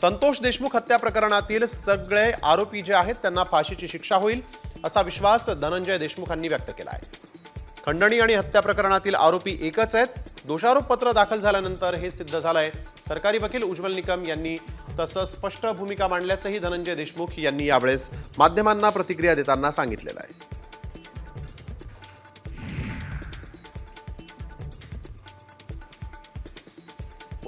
संतोष देशमुख हत्या प्रकरणातील सगळे आरोपी जे आहेत त्यांना फाशीची शिक्षा होईल असा विश्वास धनंजय देशमुखांनी व्यक्त केला आहे. खंडणी आणि हत्या प्रकरणातील आरोपी एकच आहेत. दोषारोप पत्र दाखल झाल्यानंतर हे सिद्ध झालंय. सरकारी वकील उज्ज्वल निकम यांनी तसं स्पष्ट भूमिका मांडल्याचंही धनंजय देशमुख यांनी यावेळेस माध्यमांना प्रतिक्रिया देताना सांगितलेलं आहे.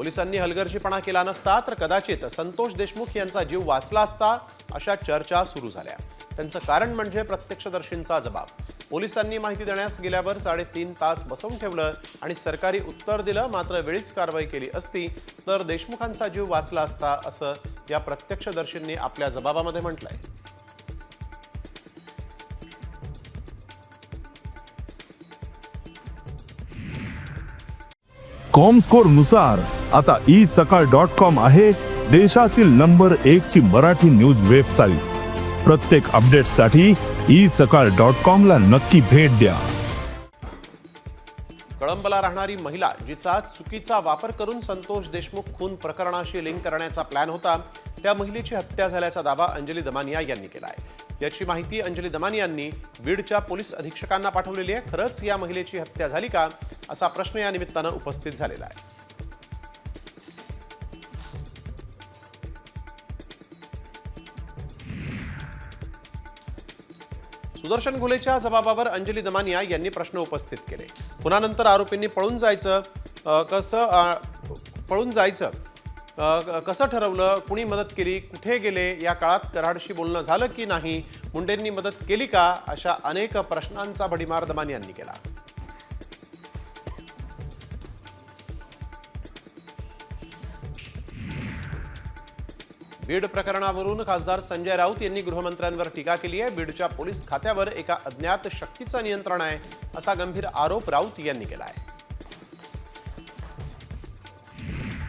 पोलिसांनी हलगर्जीपणा केला नसता तर कदाचित संतोष देशमुख यांचा जीव वाचला असता अशा चर्चा सुरू झाल्या. त्यांचं कारण म्हणजे प्रत्यक्षदर्शींचा जबाब. पोलिसांनी माहिती देण्यास गेल्यावर साडेतीन तास बसवून ठेवलं आणि सरकारी उत्तर दिलं मात्र वेळीच कारवाई केली असती तर देशमुखांचा जीव वाचला असता असं या प्रत्यक्षदर्शींनी आपल्या जबाबामध्ये म्हटलंय. कॉम स्कोरनुसार आता ई सकाळ डॉट कॉम आहे देशातील नंबर एक ची मराठी न्यूज वेबसाईट. प्रत्येक अपडेटसाठी ई सकाळ डॉट कॉम ला नक्की भेट द्या. कळंबला राहणारी महिला जिचा चुकीचा वापर करून संतोष देशमुख खून प्रकरणाशी लिंक करण्याचा प्लॅन होता त्या महिलेची हत्या झाल्याचा दावा अंजली दमानिया यांनी केला आहे याची माहिती अंजली दमानियांनी बीडच्या पोलीस अधीक्षकांना पाठवलेली आहे. खरंच या महिलेची हत्या झाली का? असा प्रश्न या निमित्तानं उपस्थित झालेला आहे. सुदर्शन घुलेच्या जबाबावर अंजली दमानिया यांनी प्रश्न उपस्थित केले. पुन्हा नंतर आरोपींनी पळून जायचं कसं पळून जायचं कसं ठरवलं कुणी मदत केली कुठे गेले या काळात कराडशी बोलणं झालं की नाही मुंडेंनी मदत केली का अशा अनेक प्रश्नांचा भडीमार दमानी यांनी केला. बीड प्रकरणावरून खासदार संजय राऊत यांनी गृहमंत्र्यांवर टीका केली आहे. बीडच्या पोलीस खात्यावर एका अज्ञात शक्तीचं नियंत्रण आहे असा गंभीर आरोप राऊत यांनी केला आहे